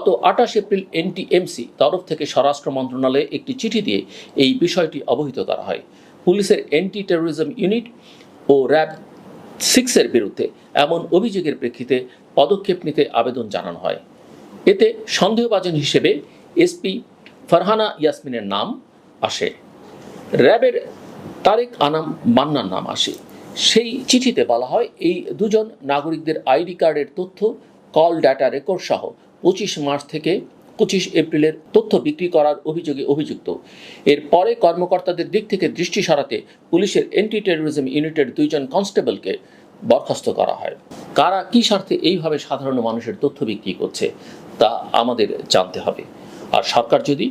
গত আঠাশ April NTMC তরফ থেকে স্বরাষ্ট্র মন্ত্রণালয়ে একটি চিঠি দিয়ে এই বিষয়টি অবহিত করা হয়। পুলিশের অ্যান্টি টেরোরিজম ইউনিট ও র্যাব সিক্সের বিরুদ্ধে এমন অভিযোগের প্রেক্ষিতে পদক্ষেপ নিতে আবেদন জানানো হয়। এতে সন্দেহভাজন হিসেবে এসপি ফারহানা ইয়াসমিনের নাম আসে। র্যাবের তারেক আনাম মান্নার নাম আসে। সেই চিঠিতে বলা হয়, এই দুজন নাগরিকদের আইডি কার্ডের তথ্য, কল ডাটা রেকর্ড সহ পঁচিশ মার্চ থেকে পঁচিশ এপ্রিলের তথ্য বিক্রি করার অভিযোগে অভিযুক্ত। এর পরে কর্মকর্তাদের দিক থেকে দৃষ্টি সরাতে পুলিশের অ্যান্টি টেরোরিজম ইউনিটের দুইজন কনস্টেবলকে বরখাস্ত করা হয়। কারা কী স্বার্থে এইভাবে সাধারণ মানুষের তথ্য বিক্রি করছে, তা আমাদের জানতে হবে। আর সরকার যদি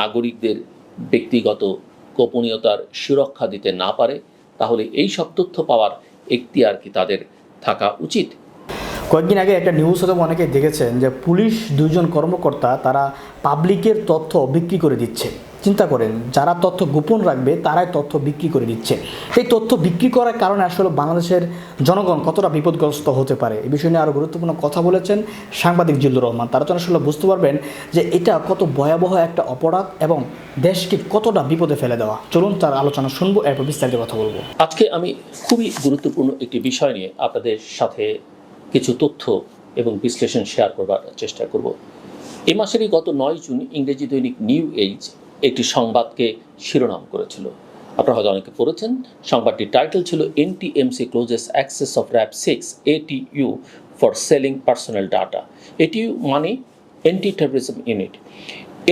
নাগরিকদের ব্যক্তিগত গোপনীয়তার সুরক্ষা দিতে না পারে, তাহলে এই সব তথ্য পাওয়ার এখতিয়ার কি তাদের থাকা উচিত? কয়েকদিন আগে একটা নিউজ হয়তো অনেকে দেখেছেন যে পুলিশ দুজন কর্মকর্তা তারা পাবলিকের তথ্য বিক্রি করে দিচ্ছে। চিন্তা করেন, যারা তথ্য গোপন রাখবে, তারাই তথ্য বিক্রি করে দিচ্ছে। এই তথ্য বিক্রি করার কারণে আসলে বাংলাদেশের জনগণ কতটা বিপদগ্রস্ত হতে পারে এই বিষয় নিয়ে আরও গুরুত্বপূর্ণ কথা বলেছেন সাংবাদিক জিল্লুর রহমান। তারা তো আসলে বুঝতে পারবেন যে এটা কত ভয়াবহ একটা অপরাধ এবং দেশকে কতটা বিপদে ফেলে দেওয়া। চলুন তার আলোচনা শুনব, এরপর বিস্তারিত কথা বলব। আজকে আমি খুবই গুরুত্বপূর্ণ একটি বিষয় নিয়ে আপনাদের সাথে কিছু তথ্য এবং বিশ্লেষণ শেয়ার করবার চেষ্টা করব। এ মাসেরই গত নয় জুন ইংরেজি দৈনিক নিউ এইজ একটি সংবাদকে শিরোনাম করেছিল। আপনারা হয়তো অনেকে পড়েছেন, সংবাদটির টাইটেল ছিল NTMC closes access of RAB six ATU for selling personal data ATU মানে এন্টি টেরোরিজম ইউনিট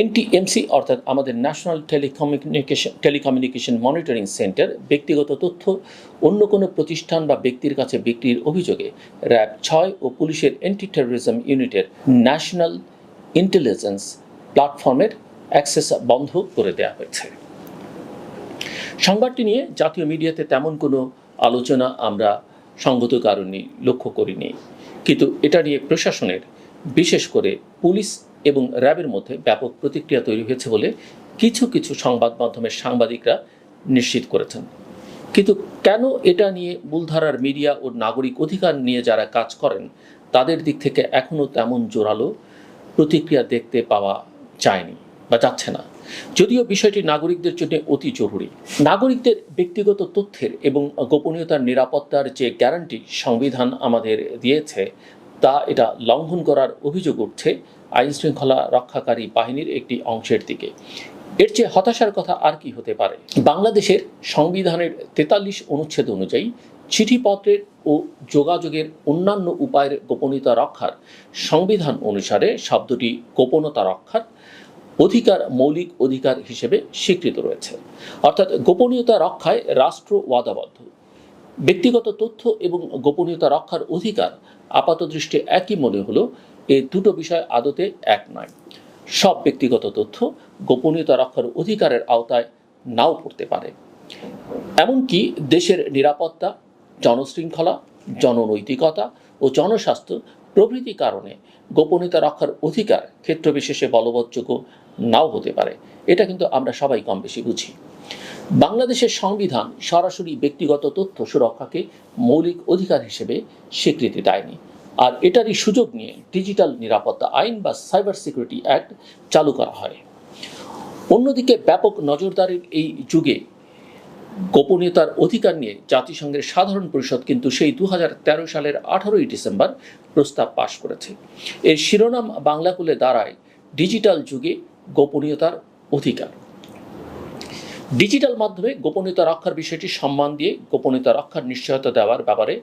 এনটিএমসি অর্থাৎ আমাদের national telecommunication telecommunication monitoring centre ব্যক্তিগত তথ্য অন্য কোনো প্রতিষ্ঠান বা ব্যক্তির কাছে বিক্রির অভিযোগে র্যাব ছয় ও পুলিশের অ্যান্টি টেরোরিজম ইউনিটের ন্যাশনাল ইন্টেলিজেন্স প্ল্যাটফর্মের অ্যাক্সেস বন্ধ করে দেওয়া হয়েছে। সংবাদটি নিয়ে জাতীয় মিডিয়াতে তেমন কোনো আলোচনা আমরা সঙ্গত কারণে লক্ষ্য করিনি। কিন্তু এটা নিয়ে প্রশাসনের বিশেষ করে পুলিশ এবং র্যাবের মধ্যে ব্যাপক প্রতিক্রিয়া তৈরি হয়েছে বলে কিছু কিছু সংবাদ মাধ্যমের সাংবাদিকরা নিশ্চিত করেছেন। কিন্তু কেন এটা নিয়ে মূলধারার মিডিয়া ও নাগরিক অধিকার নিয়ে যারা কাজ করেন, তাদের দিক থেকে এখনও তেমন জোরালো প্রতিক্রিয়া দেখতে পাওয়া যায়নি বা যাচ্ছে না। যদিও বিষয়টি নাগরিকদের জন্য অতি জরুরি। নাগরিকদের ব্যক্তিগত তথ্যের এবং গোপনীয়তার নিরাপত্তার যে গ্যারান্টি সংবিধান আমাদের দিয়েছে, তা এটা লঙ্ঘন করার অভিযোগ উঠছে আইন শৃঙ্খলা রক্ষাকারী বাহিনীর একটি অংশের দিকে। এর চেয়ে হতাশার কথা আর কি হতে পারে? বাংলাদেশের সংবিধানের তেতাল্লিশ অনুচ্ছেদ অনুযায়ী চিঠিপত্রের ও যোগাযোগের অন্যান্য উপায়ের গোপনীয়তা রক্ষার সংবিধান অনুসারে শব্দটি গোপনতা রক্ষার অধিকার মৌলিক অধিকার হিসেবে স্বীকৃত রয়েছে। অর্থাৎ গোপনীয়তা রক্ষায় রাষ্ট্র ওয়াদাবদ্ধ। ব্যক্তিগত তথ্য এবং গোপনীয়তা রক্ষার অধিকার আপাতদৃষ্টি একই মনে হলো এই দুটো বিষয় আদতে এক নয়। সব ব্যক্তিগত তথ্য গোপনীয়তা রক্ষার অধিকারের আওতায় নাও পড়তে পারে। এমনকি দেশের নিরাপত্তা, জনশৃঙ্খলা, জননৈতিকতা ও জনস্বাস্থ্য প্রভৃতি কারণে গোপনীয়তা রক্ষার অধিকার ক্ষেত্রবিশেষে বলবৎযোগ্য নাও হতে পারে। এটা কিন্তু আমরা সবাই কম বেশি বুঝি। বাংলাদেশের সংবিধান সরাসরি ব্যক্তিগত তথ্য সুরক্ষাকে মৌলিক অধিকার হিসেবে স্বীকৃতি দেয়নি। আর এটারই সুযোগ নিয়ে ডিজিটাল নিরাপত্তা আইন বা সাইবার সিকিউরিটি অ্যাক্ট চালু করা হয়। অন্যদিকে ব্যাপক নজরদারির এই যুগে গোপনীয়তার অধিকার নিয়ে জাতিসংঘের সাধারণ পরিষদ কিন্তু সেই দু হাজার তেরো সালের আঠারোই ডিসেম্বর প্রস্তাব পাশ করেছে। এর শিরোনাম বাংলাকুলে দাঁড়ায় ডিজিটাল যুগে গোপনীয়তার অধিকার। ডিজিটাল মাধ্যমে গোপনীয়তা রক্ষার বিষয়টি সম্মান দিয়ে গোপনীয়তা রক্ষার নিশ্চয়তা দেওয়ার ব্যাপারে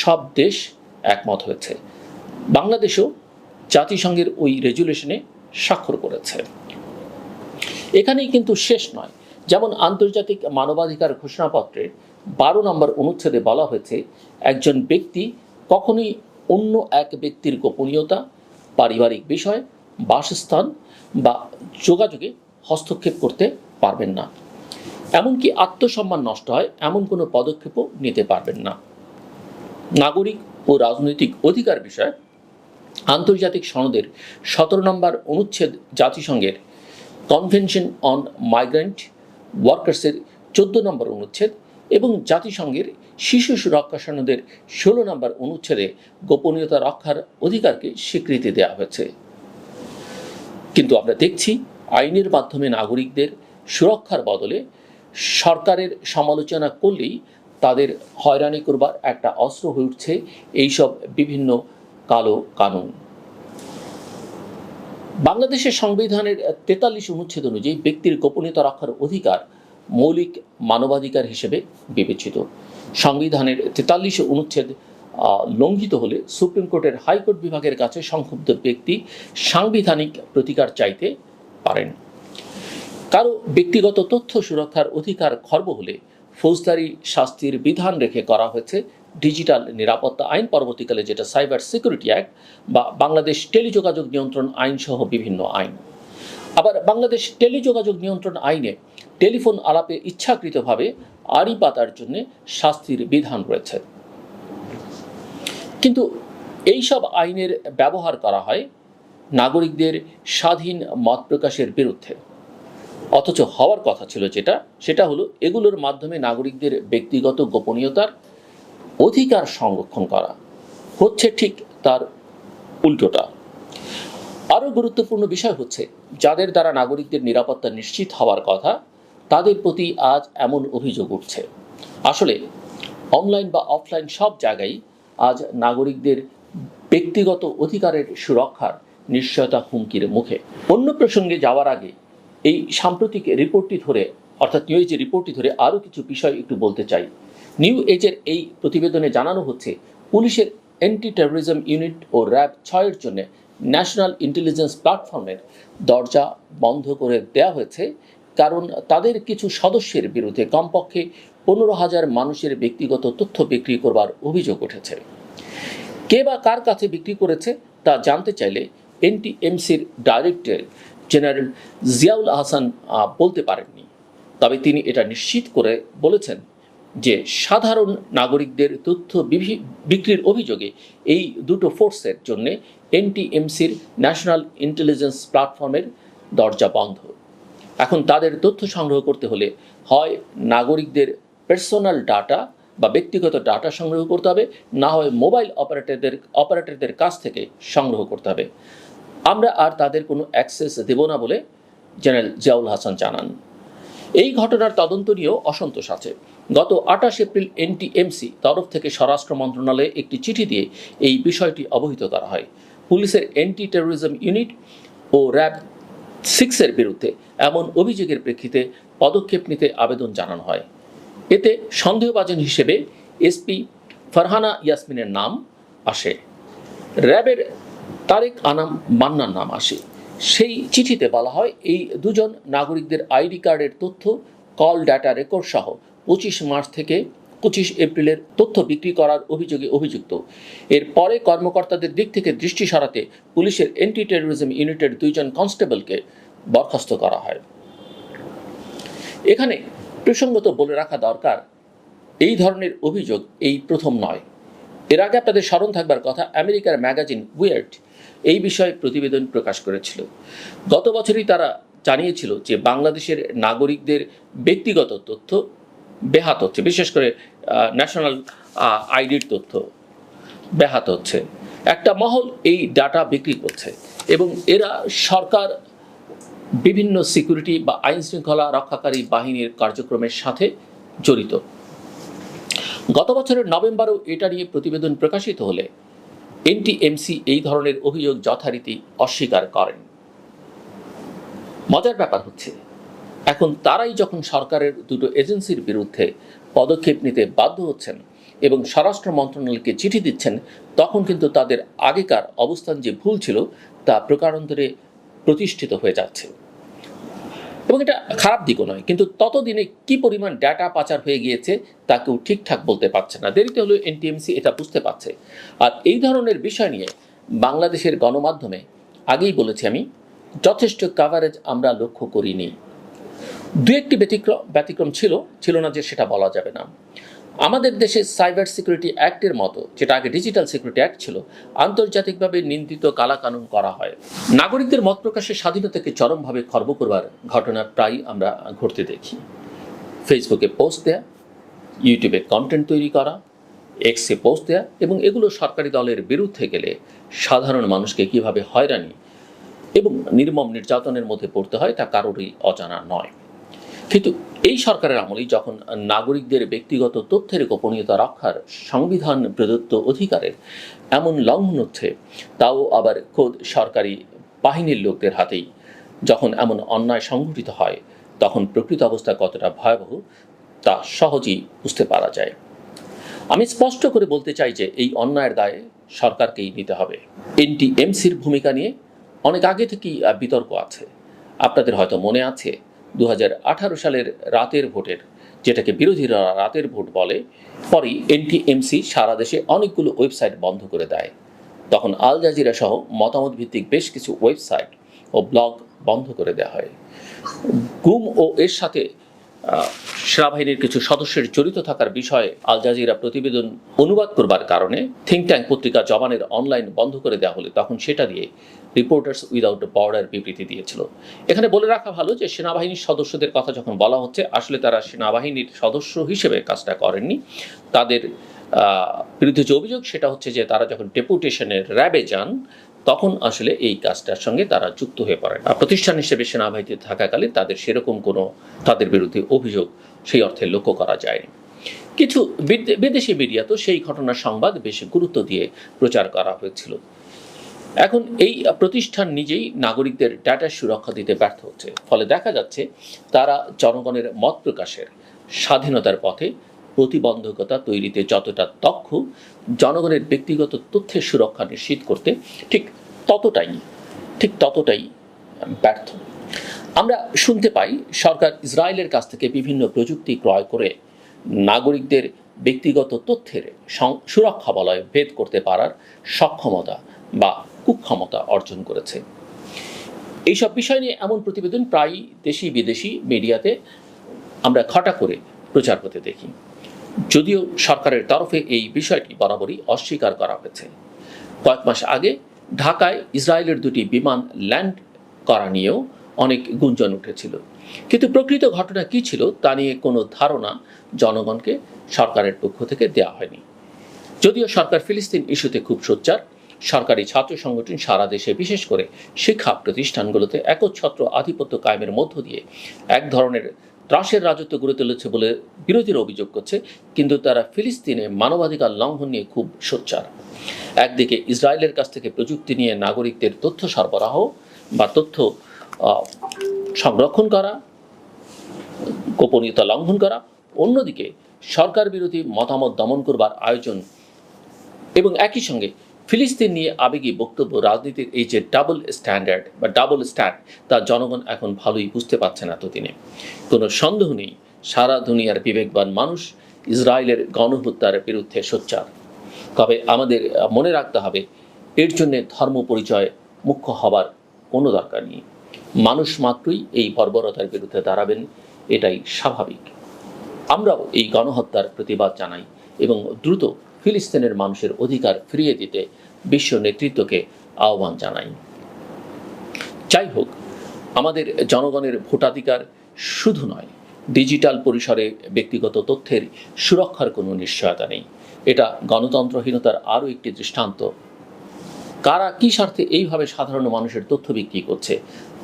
সব দেশ একমত হয়েছে। বাংলাদেশও জাতিসংঘের ওই রেজুলেশনে স্বাক্ষর করেছে। এখানেই কিন্তু শেষ নয়। যেমন আন্তর্জাতিক মানবাধিকার ঘোষণাপত্রের বারো নম্বর অনুচ্ছেদে বলা হয়েছে, একজন ব্যক্তি কখনোই অন্য এক ব্যক্তির গোপনীয়তা, পারিবারিক বিষয়, বাসস্থান বা যোগাযোগে হস্তক্ষেপ করতে পারবেন না। এমনকি আত্মসম্মান নষ্ট হয়, এমন কোনো পদক্ষেপও নিতে পারবেন না। নাগরিক ও রাজনৈতিক অধিকার বিষয়ে, আন্তর্জাতিক সনদের সতেরো নম্বর অনুচ্ছেদ জাতিসংঘের কনভেনশন অন মাইগ্রেন্ট ওয়ার্কার্সের চোদ্দ নম্বর অনুচ্ছেদ এবং জাতিসংঘের শিশু সুরক্ষা সনদের ষোলো নম্বর অনুচ্ছেদে গোপনীয়তা রক্ষার অধিকারকে স্বীকৃতি দেওয়া হয়েছে। কিন্তু আমরা দেখছি আইনের মাধ্যমে নাগরিকদের সুরক্ষার বদলে সরকারের সমালোচনা করলেই তাদের হয়রানি করবার একটা অস্ত্র হয়ে উঠছে এইসব বিভিন্ন কালো কানুন। বাংলাদেশের সংবিধানের তেতাল্লিশ অনুচ্ছেদ অনুযায়ী ব্যক্তির গোপনীয়তা রক্ষার অধিকার মৌলিক মানবাধিকার হিসেবে বিবেচিত। সংবিধানের তেতাল্লিশ অনুচ্ছেদ লঙ্ঘিত হলে সুপ্রিম কোর্টের হাইকোর্ট বিভাগের কাছে সংক্ষুব্ধ ব্যক্তি সাংবিধানিক প্রতিকার চাইতে পারেন। কারও ব্যক্তিগত তথ্য সুরক্ষার অধিকার খর্ব হলে ফৌজদারি শাস্তির বিধান রেখে করা হয়েছে। ডিজিটাল নিরাপত্তা আইন, পরবর্তীকালে যেটা সাইবার সিকিউরিটি অ্যাক্ট বা বাংলাদেশ টেলিযোগাযোগ নিয়ন্ত্রণ আইন সহ বিভিন্ন আইন। আবার বাংলাদেশ টেলিযোগাযোগ নিয়ন্ত্রণ আইনে টেলিফোন আলাপে ইচ্ছাকৃতভাবে আড়ি পাতার জন্য শাস্তির বিধান রয়েছে। কিন্তু এই সব আইনের ব্যবহার করা হয় নাগরিকদের স্বাধীন মত প্রকাশের বিরুদ্ধে। অথচ হওয়ার কথা ছিল যেটা, সেটা হলো এগুলোর মাধ্যমে নাগরিকদের ব্যক্তিগত গোপনীয়তার অধিকার সংরক্ষণ করা। হচ্ছে ঠিক তার উল্টোটা। আরও গুরুত্বপূর্ণ বিষয় হচ্ছে, যাদের দ্বারা নাগরিকদের নিরাপত্তা নিশ্চিত হওয়ার কথা, তাদের প্রতি আজ এমন অভিযোগ উঠছে। আসলে, অনলাইন বা অফলাইন সব জায়গায় আজ নাগরিকদের ব্যক্তিগত অধিকারের সুরক্ষার নিশ্চয়তা হুমকির মুখে। অন্য প্রসঙ্গে যাওয়ার আগে এই সাম্প্রতিক রিপোর্টটি ধরে, অর্থাৎ নিউ এজের রিপোর্টটি ধরে আরও কিছু বিষয় একটু বলতে চাই। নিউ এজের এই প্রতিবেদনে জানানো হচ্ছে, পুলিশের অ্যান্টি টেরোরিজম ইউনিট ও র্যাব ছয়ের জন্য ন্যাশনাল ইন্টেলিজেন্স প্ল্যাটফর্মের দরজা বন্ধ করে দেওয়া হয়েছে, কারণ তাদের কিছু সদস্যের বিরুদ্ধে কমপক্ষে পনেরো হাজার মানুষের ব্যক্তিগত তথ্য বিক্রি করবার অভিযোগ উঠেছে। কে বা কার কাছে বিক্রি করেছে তা জানতে চাইলে এনটিএমসির ডাইরেক্টর জেনারেল জিয়াউল আহসান বলতে পারেননি। তবে তিনি এটা নিশ্চিত করে বলেছেন যে সাধারণ নাগরিকদের তথ্য বিক্রির অভিযোগে এই দুটো ফোর্সের জন্য এনটিএমসির ন্যাশনাল ইন্টেলিজেন্স প্ল্যাটফর্মের দরজা বন্ধ। এখন তাদের তথ্য সংগ্রহ করতে হলে হয় নাগরিকদের পার্সোনাল ডাটা বা ব্যক্তিগত ডাটা সংগ্রহ করতে হবে, না হয় মোবাইল অপারেটরদের অপারেটরদের কাছ থেকে সংগ্রহ করতে হবে। আমরা আর তাদের কোনো অ্যাক্সেস দেব না বলে জেনারেল জিয়াউল হাসান জানান। এই ঘটনার তদন্ত নিয়েও অসন্তোষ আছে। গত আঠাশ এপ্রিল এনটিএমসি তরফ থেকে স্বরাষ্ট্র মন্ত্রণালয়ে একটি চিঠি দিয়ে এই বিষয়টি অবহিত করা হয়। পুলিশের অ্যান্টি টেরোরিজম ইউনিট ও র্যাব সিক্সের বিরুদ্ধে এমন অভিযোগের প্রেক্ষিতে পদক্ষেপ নিতে আবেদন জানানো হয়। এতে সন্দেহভাজন হিসেবে এসপি ফারহানা ইয়াসমিনের নাম আসে। র্যাবের তারেক আনাম মান্নার নাম আসে। সেই চিঠিতে বলা হয়, এই দুজন নাগরিকদের আইডি কার্ডের তথ্য, কল ডাটা রেকর্ড সহ পঁচিশ মার্চ থেকে পঁচিশ এপ্রিলের তথ্য বিক্রি করার অভিযোগে অভিযুক্ত। এর পরে কর্মকর্তাদের দিক থেকে দৃষ্টি সরাতে পুলিশের এন্টি টেরোরিজম ইউনিটের দুইজন কনস্টেবলকে বরখাস্ত করা হয়। এখানে প্রসঙ্গত বলে রাখা দরকার, এই ধরনের অভিযোগ এই প্রথম নয়। এর আগে আপনাদের স্মরণ থাকবার কথা, আমেরিকার ম্যাগাজিন উইয়ার্ড এই বিষয়ে প্রতিবেদন প্রকাশ করেছিল। গত বছরই তারা জানিয়েছিল যে বাংলাদেশের নাগরিকদের ব্যক্তিগত তথ্য বেহাত হচ্ছে, বিশেষ করে ন্যাশনাল আইডির তথ্য ব্যাহাত হচ্ছে। একটা মহল এই ডাটা বিক্রি করছে এবং এরা সরকার বিভিন্ন সিকিউরিটি বা আইন শৃঙ্খলা রক্ষাকারী বাহিনীর কার্যক্রমের সাথে জড়িত। গত বছরের নভেম্বরেও এটা নিয়ে প্রতিবেদন প্রকাশিত হলে এনটিএমসি এই ধরনের অভিযোগ যথারীতি অস্বীকার করেন। মজার ব্যাপার হচ্ছে, এখন তারাই যখন সরকারের দুটো এজেন্সির বিরুদ্ধে পদক্ষেপ নিতে বাধ্য হচ্ছেন এবং স্বরাষ্ট্র মন্ত্রণালয়কে চিঠি দিচ্ছেন, তখন কিন্তু তাদের আগেকার অবস্থান যে ভুল ছিল তা প্রকারান্তরে প্রতিষ্ঠিত হয়ে যাচ্ছে। এবং এটা খারাপ দিকও নয়, কিন্তু ততদিনে কি পরিমাণ ডাটা পাচার হয়ে গিয়েছে তা কেউ ঠিকঠাক বলতে পারছে না। দেরিতে হলেও এনটিএমসি এটা বুঝতে পারছে। আর এই ধরনের বিষয় নিয়ে বাংলাদেশের গণমাধ্যমে আগেই বলেছি আমি, যথেষ্ট কাভারেজ আমরা লক্ষ্য করিনি। দু একটি ব্যতিক্রম ব্যতিক্রম ছিল ছিল না যে সেটা বলা যাবে না। আমাদের দেশে সাইবার সিকিউরিটি অ্যাক্টের মতো, যেটা আগে ডিজিটাল সিকিউরিটি অ্যাক্ট ছিল, আন্তর্জাতিকভাবে নিন্দিত কালাকানুন করা হয়। নাগরিকদের মত প্রকাশের স্বাধীনতাকে চরমভাবে খর্ব করবার ঘটনা প্রায় আমরা ঘটতে দেখি। ফেসবুকে পোস্ট দেয়া ইউটিউবে কন্টেন্ট তৈরি করা এক্সে পোস্ট দেয়া, এবং এগুলো সরকারি দলের বিরুদ্ধে গেলে সাধারণ মানুষকে কীভাবে হয়রানি এবং নির্মম নির্যাতনের মধ্যে পড়তে হয় তা কারোরই অজানা নয়। কিন্তু এই সরকারের আমলেই যখন নাগরিকদের ব্যক্তিগত তথ্যের গোপনীয়তা রক্ষার সংবিধান প্রদত্ত অধিকারের এমন লঙ্ঘন হচ্ছে, তাও আবার খোদ সরকারি বাহিনীর লোকদের হাতেই। যখন এমন অন্যায় সংঘটিত হয়, তখন প্রকৃত অবস্থা কতটা ভয়াবহ, তা সহজেই বুঝতে পারা যায়। আমি স্পষ্ট করে বলতে চাই যে এই অন্যায়ের দায়ে সরকারকেই নিতে হবে। এনটিএমসির ভূমিকা নিয়ে অনেক আগে থেকেই বিতর্ক আছে। আপনাদের হয়তো মনে আছে দু হাজার আঠারো সালের রাতের ভোটের, যেটাকে বিরোধীরা রাতের ভোট বলে, পরেই এনটিএমসি সারা দেশে অনেকগুলো ওয়েবসাইট বন্ধ করে দেয়। তখন আল জাজিরা সহ মতামত ভিত্তিক বেশ কিছু ওয়েবসাইট ও ব্লগ বন্ধ করে দেওয়া হয়। গুম ও এর সাথে সেনাবাহিনীর কিছু সদস্যের জড়িত থাকার বিষয়ে আল জাজিরা প্রতিবেদন অনুবাদ করবার কারণে থিঙ্ক ট্যাঙ্ক পত্রিকা জবানের অনলাইন বন্ধ করে দেওয়া হলে তখন সেটা দিয়ে রিপোর্টার্স উইদাউট বর্ডার বিবৃতি দিয়েছিল। এখানে বলে রাখা ভালো যে, সেনাবাহিনীর সদস্যদের কথা যখন বলা হচ্ছে, আসলে তারা সেনাবাহিনীর সদস্য হিসেবে কাজটা করেননি। তাদের বিরুদ্ধে যে অভিযোগ, সেটা হচ্ছে যে তারা যখন ডেপুটেশনের র্যাবে যান, তখন আসলে এই কাজটার সঙ্গে তারা যুক্ত হয়ে পড়েন। প্রতিষ্ঠান হিসেবে সেনাবাহিনীতে থাকাকালে তাদের সেরকম কোনো তাদের বিরুদ্ধে অভিযোগ সেই অর্থে লক্ষ্য করা যায়নি। কিছু বিদেশি মিডিয়া তো সেই ঘটনার সংবাদ বেশি গুরুত্ব দিয়ে প্রচার করা হয়েছিল। এখন এই প্রতিষ্ঠান নিজেই নাগরিকদের ডাটা সুরক্ষা দিতে ব্যর্থ হচ্ছে। ফলে দেখা যাচ্ছে তারা জনগণের মত প্রকাশের স্বাধীনতার পথে প্রতিবন্ধকতা তৈরিতে যতটা দক্ষ, জনগণের ব্যক্তিগত তথ্যের সুরক্ষা নিশ্চিত করতে ঠিক ততটাই ঠিক ততটাই ব্যর্থ। আমরা শুনতে পাই, সরকার ইসরায়েলের কাছ থেকে বিভিন্ন প্রযুক্তি ক্রয় করে নাগরিকদের ব্যক্তিগত তথ্যের সুরক্ষা বলয় ভেদ করতে পারার সক্ষমতা বা কুক্ষমতা অর্জন করেছে। এইসব বিষয় নিয়ে এমন প্রতিবেদন প্রায়ই দেশি বিদেশি মিডিয়াতে আমরা খটা করে প্রচার হতে দেখি। যদিও সরকারের তরফে এই বিষয়টি বরাবরই অস্বীকার করা হয়েছে। কয়েক মাস আগে ঢাকায় ইসরায়েলের দুটি বিমান ল্যান্ড করা নিয়েও অনেক গুঞ্জন উঠেছিল। কিন্তু প্রকৃত ঘটনা কী ছিল তা নিয়ে কোনো ধারণা জনগণকে সরকারের পক্ষ থেকে দেওয়া হয়নি। যদিও সরকার ফিলিস্তিন ইস্যুতে খুব সোচ্চার, সরকারি ছাত্র সংগঠন সারা দেশে বিশেষ করে শিক্ষা প্রতিষ্ঠানগুলোতে একচ্ছত্র আধিপত্য কায়েমের মধ্য দিয়ে এক ধরনের ত্রাসের রাজত্ব গড়ে তুলেছে বলে বিরোধীরা অভিযোগ করছে, কিন্তু তারা ফিলিস্তিনে মানবাধিকার লঙ্ঘন নিয়ে খুব সোচ্চার। একদিকে ইসরায়েলের কাছ থেকে প্রযুক্তি নিয়ে নাগরিকদের তথ্য সরবরাহ বা তথ্য সংরক্ষণ করা, গোপনীয়তা লঙ্ঘন করা, অন্যদিকে সরকার বিরোধী মতামত দমন করবার আয়োজন, এবং একই সঙ্গে ফিলিস্তিন নিয়ে আবেগী বক্তব্য রাজনীতির এই যে ডাবল স্ট্যান্ডার্ড বা ডাবল স্ট্যান্ড তা জনগণ এখন ভালোই বুঝতে পারছে না এতদিনে কোনো সন্দেহ নেই, সারা দুনিয়ার বিবেকবান মানুষ ইসরায়েলের গণহত্যার বিরুদ্ধে সোচ্চার। তবে আমাদের মনে রাখতে হবে, এর জন্য ধর্ম পরিচয় মুখ্য হবার কোনো দরকার নেই। মানুষ মাত্রই এই বর্বরতার বিরুদ্ধে দাঁড়াবেন, এটাই স্বাভাবিক। আমরাও এই গণহত্যার প্রতিবাদ জানাই এবং দ্রুত ফিলিস্তিনের মানুষের অধিকার ফিরিয়ে দিতে বিশ্ব নেতৃত্বকে আহ্বান জানাই। যাই হোক আমাদের জনগণের ভোটাধিকার শুধু নয়, ডিজিটাল পরিসরে ব্যক্তিগত তথ্যের সুরক্ষার কোনো নিশ্চয়তা নেই। এটা গণতন্ত্রহীনতার আরও একটি দৃষ্টান্ত। কারা কী স্বার্থে এইভাবে সাধারণ মানুষের তথ্য বিক্রি করছে,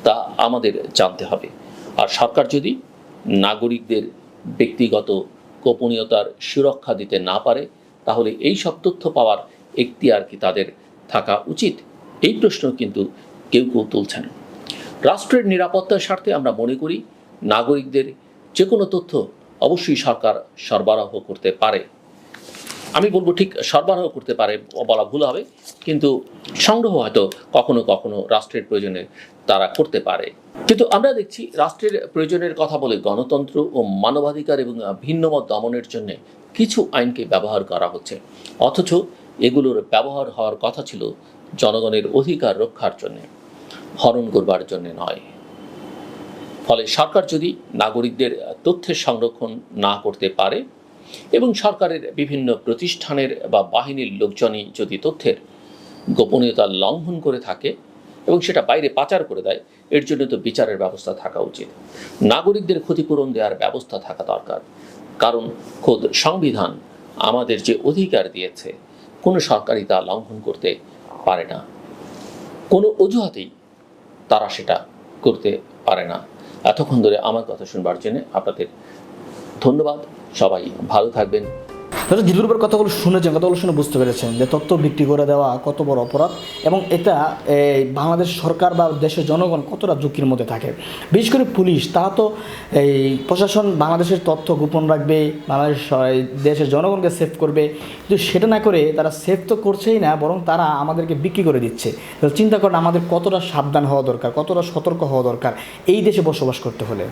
তা আমাদের জানতে হবে। আর সরকার যদি নাগরিকদের ব্যক্তিগত গোপনীয়তার সুরক্ষা দিতে না পারে তাহলে এই সব তথ্য পাওয়ার এখতিয়ার কি তাদের থাকা উচিত? এই প্রশ্ন কিন্তু কেউ কেউ তুলছেন। রাষ্ট্রের নিরাপত্তার স্বার্থে আমরা মনে করি, নাগরিকদের যে কোনো তথ্য অবশ্যই সরকার সরবরাহ করতে পারে। আমি বলব ঠিক সরবরাহ করতে পারে, বলা ভুল হবে, কিন্তু সংগ্রহ হয়তো কখনো কখনো রাষ্ট্রের প্রয়োজনে তারা করতে পারে। কিন্তু আমরা দেখছি রাষ্ট্রের প্রয়োজনের কথা বলে গণতন্ত্র ও মানবাধিকার এবং ভিন্নমত দমনের জন্য কিছু আইনকে ব্যবহার করা হচ্ছে। অথচ এগুলোর ব্যবহার হওয়ার কথা ছিল জনগণের অধিকার রক্ষার জন্য, হরণ করবার জন্য নয়। ফলে সরকার যদি নাগরিকদের তথ্যের সংরক্ষণ না করতে পারে এবং সরকারের বিভিন্ন প্রতিষ্ঠানের বা বাহিনীর লোকজনই যদি তথ্যের গোপনীয়তা লঙ্ঘন করে থাকে এবং সেটা বাইরে পাচার করে দেয়, এর জন্য তো বিচারের ব্যবস্থা থাকা উচিত। নাগরিকদের ক্ষতিপূরণ দেওয়ার ব্যবস্থা থাকা দরকার। কারণ খোদ সংবিধান আমাদের যে অধিকার দিয়েছে, কোনো সরকারই তা লঙ্ঘন করতে পারে না। কোনো অজুহাতেই তারা সেটা করতে পারে না। এতক্ষণ ধরে আমার কথা শুনবার জন্য আপনাদের ধন্যবাদ। সবাই ভালো থাকবেন। ধরো জিলুরবার কথাগুলো শুনেছেন, কথাগুলো শুনে বুঝতে পেরেছেন যে তথ্য বিক্রি করে দেওয়া কত বড় অপরাধ এবং এটা বাংলাদেশ সরকার বা দেশের জনগণ কতটা ঝুঁকির মধ্যে থাকে। বিশেষ করে পুলিশ তা তো এই প্রশাসন বাংলাদেশের তথ্য গোপন রাখবে, বাংলাদেশ দেশের জনগণকে সেভ করবে, কিন্তু সেটা না করে তারা সেভ তো করছেই না, বরং তারা আমাদেরকে বিক্রি করে দিচ্ছে। চিন্তা করেন আমাদের কতটা সাবধান হওয়া দরকার, কতটা সতর্ক হওয়া দরকার এই দেশে বসবাস করতে হলে।